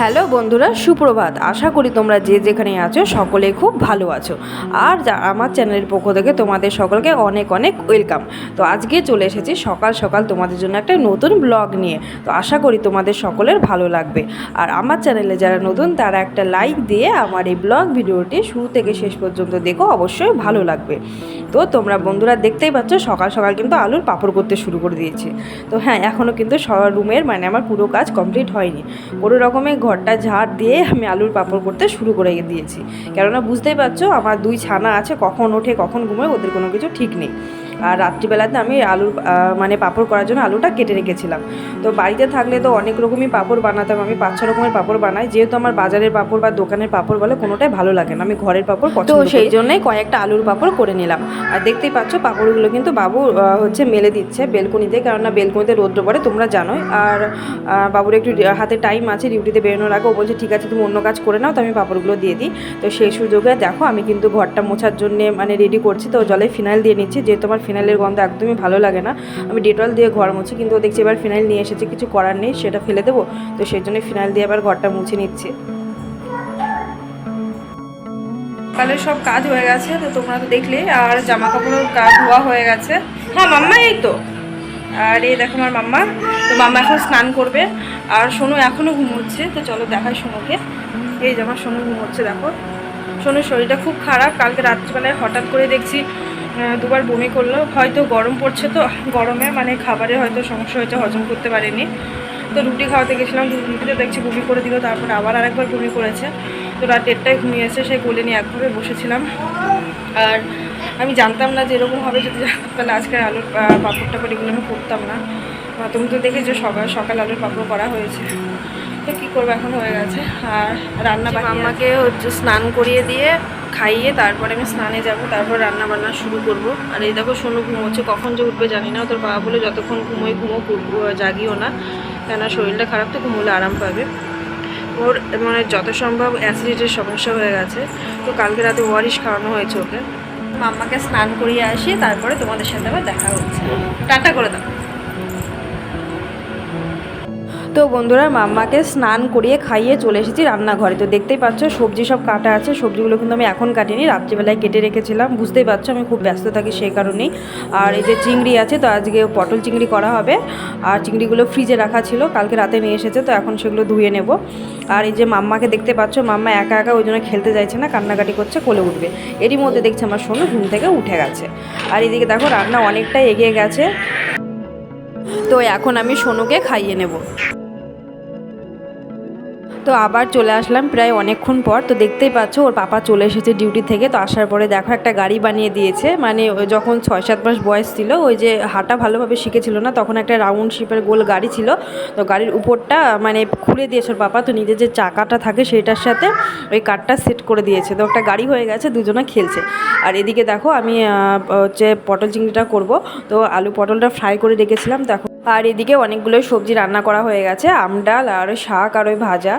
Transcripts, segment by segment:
Hello বন্ধুরা, সুপ্রভাত। আশা করি তোমরা যে যেখানে আছো সকলে খুব ভালো আছো। আর আমার চ্যানেলের পক্ষ থেকে তোমাদের সকলকে অনেক অনেক ওয়েলকাম। তো আজকে চলে এসেছি সকাল সকাল তোমাদের জন্য একটা নতুন ব্লগ নিয়ে। তো আশা করি তোমাদের সকলের ভালো লাগবে। আর আমার চ্যানেলে যারা নতুন, তারা একটা লাইক দিয়ে আমার এই ব্লগ ভিডিওটি শুরু থেকে শেষ পর্যন্ত দেখো, অবশ্যই ভালো লাগবে। তো তোমরা বন্ধুরা দেখতেই পাচ্ছ, সকাল সকাল কিন্তু আলুর পাঁপড় করতে শুরু করে দিয়েছি। তো হ্যাঁ এখনও কিন্তু রুমের মানে আমার পুরো কাজ কমপ্লিট হয়নি। কোনো রকমে ঘরটা ঝাড় দিয়ে আমি আলুর পাঁপড় করতে শুরু করে দিয়েছি। কেননা বুঝতেই পারছ, আমার দুই ছানা আছে, কখন ওঠে, কখন ঘুমোয়, ওদের কোনো কিছু ঠিক নেই। আর রাত্রিবেলাতে আমি আলুর মানে পাঁপড় করার জন্য আলুটা কেটে রেখেছিলাম। তো বাড়িতে থাকলে তো অনেক রকমই পাঁপড় বানাতাম আমি পাঁচ ছ রকমের পাঁপড় বানাই। যেহেতু আমার বাজারের পাঁপড় বা দোকানের পাঁপড় বলে কোনোটাই ভালো লাগে না আমি ঘরের পাঁপড় তো সেই জন্যই কয়েকটা আলুর পাঁপড় করে নিলাম। আর দেখতেই পাচ্ছ পাঁপড়গুলো কিন্তু বাবু হচ্ছে মেলে দিচ্ছে বেলকনিতে কেননা বেলকনিতে রোদ্র পড়ে তোমরা জানোই। আর বাবুর একটু হাতে টাইম আছে ডিউটিতে বেরোনোর আগে ও বলছে ঠিক আছে তুমি অন্য কাজ করে নাও তো আমি পাঁপড়গুলো দিয়ে দিই। তো সেই সুযোগে দেখো আমি কিন্তু ঘরটা মোছার জন্য মানে রেডি করছি তো জলে ফিনাইল দিয়ে নিচ্ছি যেহেতু আমার ফিনাইলের গন্ধ একদমই ভালো লাগে না। আমি ডেটল দিয়ে ঘর মুছি, কিন্তু ও দেখছি এবার ফিনাইল নিয়ে এসেছে, কিছু করার নেই, সেটা ফেলে দেবো। তো সেই জন্য ফিনাইল দিয়ে আবার ঘরটা মুছে নিচ্ছি। সকালে সব কাজ হয়ে গেছে, তো তোমরা তো দেখলে, আর জামা কাপড়ও ধোয়া হয়ে গেছে। হ্যাঁ মাম্মা, এই তো। আর এই দেখো আমার মাম্মা, তো মাম্মা এখন স্নান করবে। আর সোনু এখনও ঘুমোচ্ছে, তো চলো দেখাই সোনুকে। এই যে আমার সোনু ঘুমোচ্ছে, দেখো। সোনুর শরীরটা খুব খারাপ, কালকে রাত্রিবেলায় হঠাৎ করে দেখছি দুবার বমি করল হয়তো গরম পড়ছে তো গরমে মানে খাবারে হয়তো সমস্যা হয়েছে হজম করতে পারেনি। তো রুটি খাওয়াতে গেছিলাম রুটিতে দেখছি বমি করে দিল তারপর আবার আরেকবার বমি করেছে। তো রাত দেড়টায় ঘুমিয়েছে সেই কোলে নিয়ে একভাবে বসেছিলাম। আর আমি জানতাম না যে এরকম হবে যদি তাহলে আজকের আলুর পাঁপড় টাপড় এগুলো আমি করতাম না। তুমি তো দেখেছ সকাল সকাল আলুর পাঁপড় করা হয়েছে। তো কী করব এখন হয়ে গেছে। আর রান্না আমাকে হচ্ছে স্নান করিয়ে দিয়ে খাইয়ে তারপরে আমি স্নানে যাব, তারপর রান্না বান্না শুরু করব। আর এই দেখো সোনু ঘুমোচ্ছে, কখন যে উঠবে জানি না তোর বাবা বলে যতক্ষণ ঘুমোই ঘুমো জাগিও না। কেননা শরীরটা খারাপ, তো ঘুমোলে আরাম পাবে। ওর মানে যত সম্ভব অ্যাসিডিটির সমস্যা হয়ে গেছে। তো কালকে রাতে ওয়ারিশ খাওয়ানো হয়েছে ওকে। মাম্মাকে স্নান করিয়ে আসি তারপরে তোমাদের সাথে আবার দেখা হচ্ছে। টাটা করে দাও। তো বন্ধুরা মাম্মাকে স্নান করিয়ে খাইয়ে চলে এসেছি রান্নাঘরে। তো দেখতেই পাচ্ছ, সবজি সব কাটা আছে, সবজিগুলো কিন্তু আমি এখন কাটিনি, রাত্রিবেলায় কেটে রেখেছিলাম। বুঝতেই পারছ, আমি খুব ব্যস্ত থাকি সেই কারণেই। আর এই যে চিংড়ি আছে, তো আজকে পটল চিংড়ি করা হবে। আর চিংড়িগুলো ফ্রিজে রাখা ছিল, কালকে রাতে নিয়ে এসেছে, তো এখন সেগুলো ধুয়ে নেব। আর এই যে মাম্মাকে দেখতে পাচ্ছ, মাম্মা একা একা ওই জন্য খেলতে চাইছে না, কান্নাকাটি করছে, কোলে উঠবে। এরই মধ্যে দেখছি আমার সোনু ঘুম থেকে উঠে গেছে। আর এদিকে দেখো, রান্না অনেকটাই এগিয়ে গেছে। তো এখন আমি সোনুকে খাইয়ে নেব। তো আবার চলে আসলাম প্রায় অনেকক্ষণ পর। তো দেখতেই পাচ্ছ, ওর পাপা চলে এসেছে ডিউটি থেকে। তো আসার পরে দেখো একটা গাড়ি বানিয়ে দিয়েছে। মানে যখন ছয় সাত মাস বয়স ছিল, ওই যে হাঁটা ভালোভাবে শিখেছিল না, তখন একটা রাউন্ড শেপের গোল গাড়ি ছিল। তো গাড়ির উপরটা মানে খুলে দিয়েছে ওর পাপা। তো নিজের যে চাকাটা থাকে সেটার সাথে ওই কাঠটা সেট করে দিয়েছে। তো একটা গাড়ি হয়ে গেছে, দুজনে খেলছে। আর এদিকে দেখো আমি হচ্ছে পটল চিংড়িটা করব। তো আলু পটলটা ফ্রাই করে রেখেছিলাম। তো আর এদিকে অনেকগুলো সবজি রান্না করা হয়ে গেছে আমডাল আর শাক আর ওই ভাজা।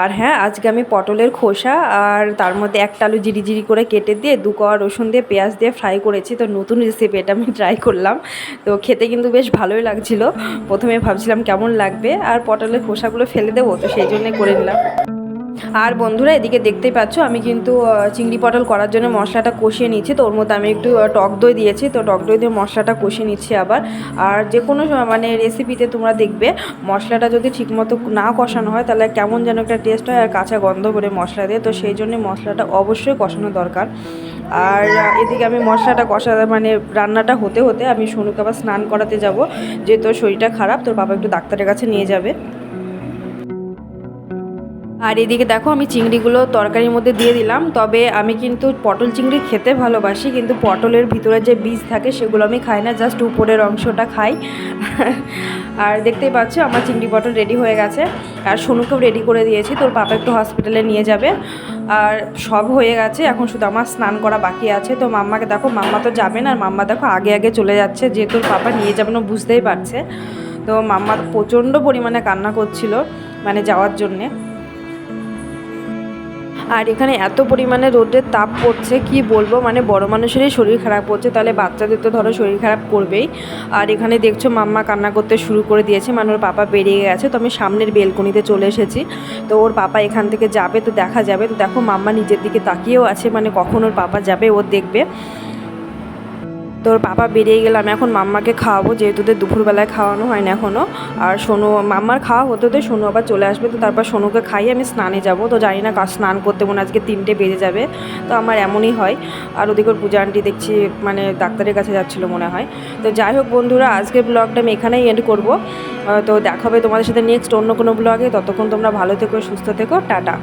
আর হ্যাঁ আজকে আমি পটলের খোসা আর তার মধ্যে একটা আলু জিরি জিরি করে কেটে দিয়ে দু কোয়া রসুন দিয়ে পেঁয়াজ দিয়ে ফ্রাই করেছি। তো নতুন রেসিপি এটা আমি ট্রাই করলাম। তো খেতে কিন্তু বেশ ভালোই লাগছিল। প্রথমে ভাবছিলাম কেমন লাগবে? আর পটলের খোসাগুলো ফেলে দেবো, তো সেই জন্যে করে নিলাম। আর বন্ধুরা, এদিকে দেখতেই পাচ্ছ, আমি কিন্তু চিংড়ি পটল করার জন্য মশলাটা কষিয়ে নিচ্ছি। তো ওর মধ্যে আমি একটু টক দই দিয়েছি। তো টক দই দিয়ে মশলাটা কষিয়ে নিচ্ছি আবার। আর যে কোনো মানে রেসিপিতে তোমরা দেখবে, মশলাটা যদি ঠিকমতো না কষানো হয়, তাহলে কেমন যেন একটা টেস্ট হয় আর কাঁচা গন্ধ করে মশলা দিয়ে। তো সেই জন্য মশলাটা অবশ্যই কষানো দরকার। আর এদিকে আমি মশলাটা কষা মানে রান্নাটা হতে হতে আমি সোনুকে আবার স্নান করাতে যাব। যেহেতু শরীরটা খারাপ, তোর বাবা একটু ডাক্তারের কাছে নিয়ে যাবে। আর এদিকে দেখো আমি চিংড়িগুলো তরকারির মধ্যে দিয়ে দিলাম, তবে আমি কিন্তু পটল চিংড়ি খেতে ভালোবাসি, কিন্তু পটলের ভিতরে যে বীজ থাকে সেগুলো আমি খাই না, জাস্ট উপরের অংশটা খাই। আর দেখতেই পাচ্ছ আমার চিংড়ি পটল রেডি হয়ে গেছে, আর সোনুকেও রেডি করে দিয়েছি, তোর পাপা একটু হসপিটালে নিয়ে যাবে। আর সব হয়ে গেছে, এখন শুধু আমার স্নান করা বাকি আছে, তো মাম্মাকে দেখো, মাম্মা তো যাবে না আর মাম্মা দেখো আগে আগে চলে যাচ্ছে যেহেতু ওর পাপা নিয়ে যাবে না বুঝতেই পারছে। তো মাম্মা প্রচণ্ড পরিমাণে কান্না করছিল মানে যাওয়ার জন্যে। আর এখানে এত পরিমাণে রোদের তাপ পড়ছে, কি বলব? মানে বড় মানুষেরই শরীর খারাপ হচ্ছে তাহলে বাচ্চাদের তো ধরো শরীর খারাপ করবেই। আর এখানে দেখছ মাম্মা কান্না করতে শুরু করে দিয়েছে মানে ওর পাপা বেরিয়ে গেছে, তো আমি সামনের বেলকনিতে চলে এসেছি। তো ওর পাপা এখান থেকে যাবে, তো দেখা যাবে। তো দেখো মাম্মা নিজের দিকে তাকিয়েও আছে মানে কখন ওর পাপা যাবে ও দেখবে। তো ওর পাপা বেরিয়ে গেলাম এখন মাম্মাকে খাওয়াবো, যেহেতু ওদের দুপুরবেলায় খাওয়ানো হয় না এখনও আর সোনু, মাম্মার খাওয়া হতে হতে সোনু আবার চলে আসবে, তো তারপর সোনুকে খাইয়ে আমি স্নানে যাব। তো জানি না স্নান করতে মনে আজকে তিনটে বেজে যাবে, তো আমার এমনই হয়। আর ওদিকে ওর পূজা আন্টি দেখছি মানে ডাক্তারের কাছে যাচ্ছিল মনে হয়। তো যাই হোক বন্ধুরা, আজকের ব্লগটা আমি এখানেই এন্ড করব। তো দেখাবে তোমাদের সাথে নেক্সট অন্য কোনো ব্লগে ততক্ষণ তোমরা ভালো থেকো, সুস্থ থেকো, টাটা।